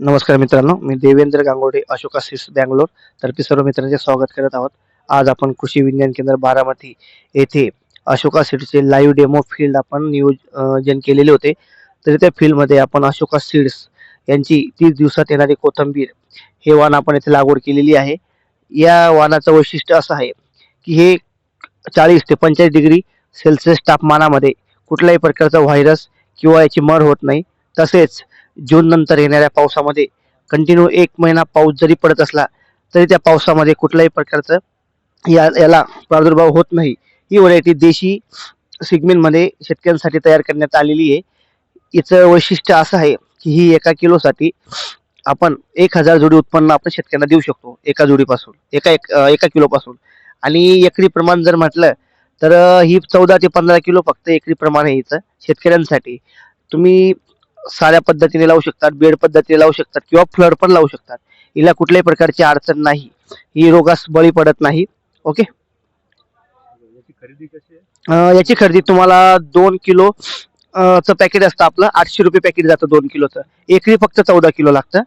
नमस्कार मित्रांनो मी देवेंद्र गांगोडे अशोका सिस बँगलोर. तर्फे सर्व मित्रांचे स्वागत करत आहोत. आज आपण कृषी विज्ञान केंद्र बारामती येथे अशोका सीड्सचे लाईव्ह डेमो फील्ड आपण नियोजन केलेले होते. तर त्या फील्डमध्ये आपण अशोका सीड्स यांची तीस दिवसात येणारी कोथंबीर हे वाण आपण येथे लागवड केलेली आहे. या वाणाचं वैशिष्ट्य असं आहे की हे चाळीस ते पंचेचाळीस डिग्री सेल्सिअस तापमानामध्ये कुठल्याही प्रकारचा व्हायरस किंवा याची मर होत नाही. तसेच जून नंतर येणाऱ्या पावसामध्ये कंटिन्यू एक महिना पाऊस जरी पडत असला तरी त्या पावसामध्ये कुठल्याही प्रकारचं या याला प्रादुर्भाव होत नाही. ही व्हरायटी देशी सिगमेंटमध्ये शेतकऱ्यांसाठी तयार करण्यात आलेली आहे. हिचं वैशिष्ट्य असं आहे की ही एका किलोसाठी आपण एक हजार जोडी उत्पन्न आपण शेतकऱ्यांना देऊ शकतो एका जोडीपासून एका एक एका किलोपासून. आणि एकरी प्रमाण जर म्हटलं तर ही चौदा ते पंधरा किलो फक्त एकरी प्रमाण आहे हिचं शेतकऱ्यांसाठी. तुम्ही साऱ्या पद्धतीने लावू शकतात बेड पद्धतीने लावू शकतात किंवा फ्लड पण लावू शकतात. हिला कुठल्याही प्रकारची अडचण नाही. ही रोगास बळी पडत नाही. ओके? याची खरेदी तुम्हाला दोन किलो च चं पॅकेट असतं आपलं. आठशे रुपये पॅकेट जातं दोन किलोचं. एकरी फक्त चौदा किलो लागतं.